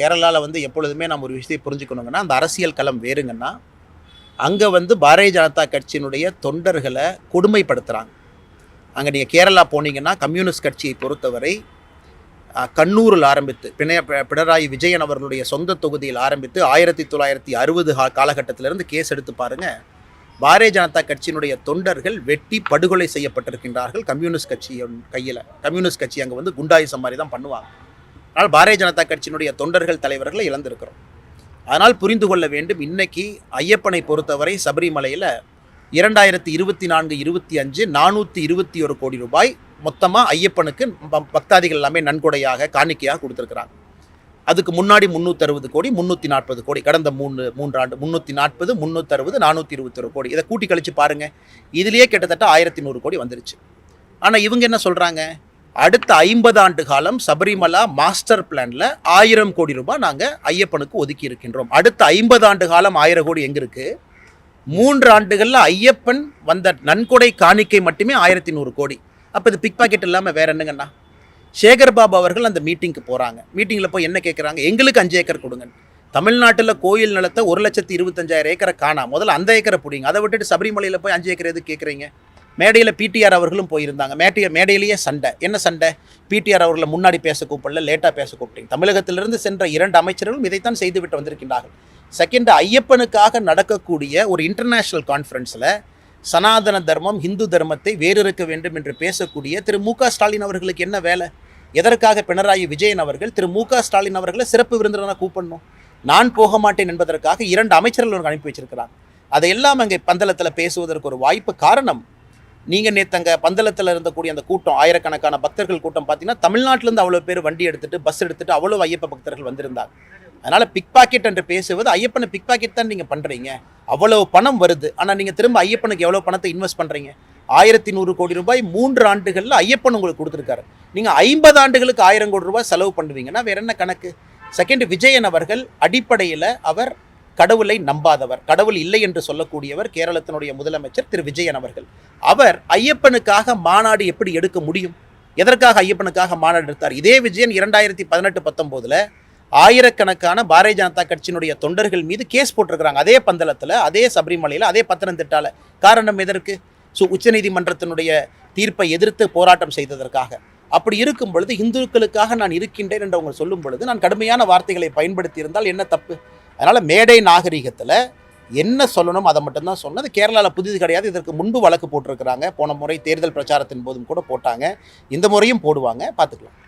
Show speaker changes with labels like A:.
A: கேரளாவில் வந்து எப்பொழுதுமே நம்ம ஒரு விஷயத்தை புரிஞ்சுக்கணுங்கன்னா அந்த அரசியல் களம் வேறுங்கன்னா அங்கே வந்து பாரதிய ஜனதா கட்சியினுடைய தொண்டர்களை கொடுமைப்படுத்துகிறாங்க அங்கே நீங்கள் கேரளா போனீங்கன்னா கம்யூனிஸ்ட் கட்சியை பொறுத்தவரை கண்ணூரில் ஆரம்பித்து பிணைய பினராயி விஜயன் அவர்களுடைய சொந்த தொகுதியில் ஆரம்பித்து ஆயிரத்தி தொள்ளாயிரத்தி அறுபது காலகட்டத்திலிருந்து கேஸ் எடுத்து பாருங்கள் பாரதிய ஜனதா கட்சியினுடைய தொண்டர்கள் வெட்டி படுகொலை செய்யப்பட்டிருக்கின்றார்கள் கம்யூனிஸ்ட் கட்சியின் கையில். கம்யூனிஸ்ட் கட்சி அங்கே வந்து குண்டாயுசம் மாதிரி தான் பண்ணுவாங்க. ஆனால் பாரதிய ஜனதா கட்சியினுடைய தொண்டர்கள் தலைவர்களை இழந்திருக்கிறோம். அதனால் புரிந்து கொள்ள வேண்டும் இன்னைக்கு ஐயப்பனை பொறுத்தவரை சபரிமலையில் இரண்டாயிரத்தி இருபத்தி நான்கு இருபத்தி அஞ்சு நானூற்றி இருபத்தி ஒரு கோடி ரூபாய் மொத்தமாக ஐயப்பனுக்கு பக்தாதிகள் எல்லாமே நன்கொடையாக காணிக்கையாக கொடுத்துருக்குறாங்க. அதுக்கு முன்னாடி முந்நூற்றறுபது கோடி முந்நூற்றி நாற்பது கோடி கடந்த மூணு மூன்றாண்டு முந்நூற்றி நாற்பது முந்நூற்றறுபது நானூற்றி இருபத்தொரு கோடி. இதை கூட்டி கழித்து பாருங்கள் இதுலேயே கிட்டத்தட்ட ஆயிரத்தி நூறு கோடி வந்துருச்சு. ஆனால் இவங்க என்ன சொல்கிறாங்க அடுத்த ஐம்பது ஆண்டு காலம் சபரிமலா மாஸ்டர் பிளான்ல ஆயிரம் கோடி ரூபாய் நாங்கள் ஐயப்பனுக்கு ஒதுக்கி இருக்கின்றோம். அடுத்த ஐம்பது ஆண்டு காலம் ஆயிரம் கோடி எங்க இருக்கு? மூன்று ஆண்டுகளில் ஐயப்பன் வந்த நன்கொடை காணிக்கை மட்டுமே ஆயிரத்தி நூறு கோடி. அப்போ இது பிக் பாக்கெட் இல்லாமல் வேற என்னங்கண்ணா? சேகர் பாபு அவர்கள் அந்த மீட்டிங்க்கு போகிறாங்க மீட்டிங்கில் போய் என்ன கேட்குறாங்க எங்களுக்கு அஞ்சு ஏக்கர் கொடுங்க. தமிழ்நாட்டில் கோயில் நிலத்தை ஒரு லட்சத்தி இருபத்தஞ்சாயிரம் ஏக்கரை காணா. முதல்ல அந்த ஏக்கரை பிடிங்க. அதை விட்டுட்டு சபரிமலையில் போய் அஞ்சு ஏக்கர் எது கேட்குறீங்க மேடையில் பிடிஆர் அவர்களும் போயிருந்தாங்க. மேட்டிய மேடையிலேயே சண்டை. என்ன சண்டை? பிடிஆர் அவர்களை முன்னாடி பேச கூப்பிடல லேட்டாக பேச கூப்பிட்டீங்க. தமிழகத்திலிருந்து சென்ற இரண்டு அமைச்சர்களும் இதைத்தான் செய்துவிட்டு வந்திருக்கின்றார்கள். செகண்ட் ஐயப்பனுக்காக நடக்கக்கூடிய ஒரு இன்டர்நேஷ்னல் கான்ஃபரன்ஸில் சனாதன தர்மம் இந்து தர்மத்தை வேறிருக்க வேண்டும் என்று பேசக்கூடிய திரு மு ஸ்டாலின் அவர்களுக்கு என்ன வேலை? எதற்காக பினராயி விஜயன் அவர்கள் திரு மு ஸ்டாலின் அவர்களை சிறப்பு விருந்தினராக கூப்பிடணும்? நான் போக மாட்டேன் என்பதற்காக இரண்டு அமைச்சர்கள் அனுப்பி வச்சிருக்கிறாங்க. அதையெல்லாம் அங்கே பந்தளத்தில் பேசுவதற்கு ஒரு வாய்ப்பு காரணம் நீங்கள் நேற்று அங்கே பந்தளத்தில் இருந்தக்கூடிய அந்த கூட்டம் ஆயிரக்கணக்கான பக்தர்கள் கூட்டம் பார்த்தீங்கன்னா தமிழ்நாட்டிலேருந்து அவ்வளோ பேர் வண்டி எடுத்துட்டு பஸ் எடுத்துட்டு அவ்வளோ ஐயப்ப பக்தர்கள் வந்திருந்தாங்க. அதனால் பிக் பாக்கெட் என்று பேசுவது ஐயப்பனை பிக் பாக்கெட் தான் நீங்கள் பண்ணுறீங்க அவ்வளோ பணம் வருது. ஆனால் நீங்கள் திரும்ப ஐயப்பனுக்கு எவ்வளோ பணத்தை இன்வெஸ்ட் பண்ணுறீங்க ஆயிரத்தி நூறு கோடி ரூபாய் மூன்று ஆண்டுகளில் ஐயப்பன் உங்களுக்கு கொடுத்துருக்காரு. நீங்கள் ஐம்பது ஆண்டுகளுக்கு ஆயிரம் கோடி ரூபாய் செலவு பண்ணுவீங்கன்னா வேற என்ன கணக்கு? செகண்ட் விஜயன் அவர்கள் அடிப்படையில் அவர் கடவுளை நம்பாதவர் கடவுள் இல்லை என்று சொல்லக்கூடியவர் கேரளத்தினுடைய முதலமைச்சர் திரு. விஜயன் அவர்கள். அவர் ஐயப்பனுக்காக மாநாடு எப்படி எடுக்க முடியும்? எதற்காக ஐயப்பனுக்காக மாநாடு எடுத்தார்? இதே விஜயன் இரண்டாயிரத்தி பதினெட்டு பத்தொம்போதுல ஆயிரக்கணக்கான பாரதிய ஜனதா கட்சியினுடைய தொண்டர்கள் மீது கேஸ் போட்டிருக்கிறாங்க. அதே பந்தளத்தில் அதே சபரிமலையில் அதே பத்தனந்திட்டால காரணம் எதற்கு? ஸோ உச்சநீதிமன்றத்தினுடைய தீர்ப்பை எதிர்த்து போராட்டம் செய்ததற்காக. அப்படி இருக்கும் பொழுது இந்துக்களுக்காக நான் இருக்கின்றேன் என்று அவங்க சொல்லும் பொழுது நான் கடுமையான வார்த்தைகளை பயன்படுத்தி இருந்தால் என்ன தப்பு? அதனால் மேடை நாகரிகத்தில் என்ன சொல்லணும் அதை மட்டும்தான் சொன்னது. கேரளாவில் புதிது கிடையாது. இதற்கு முன்பு வழக்கு போட்டிருக்கிறாங்க. போன முறை தேர்தல் பிரச்சாரத்தின் போதும் கூட போட்டாங்க. இந்த முறையும் போடுவாங்க. பார்த்துக்கலாம்.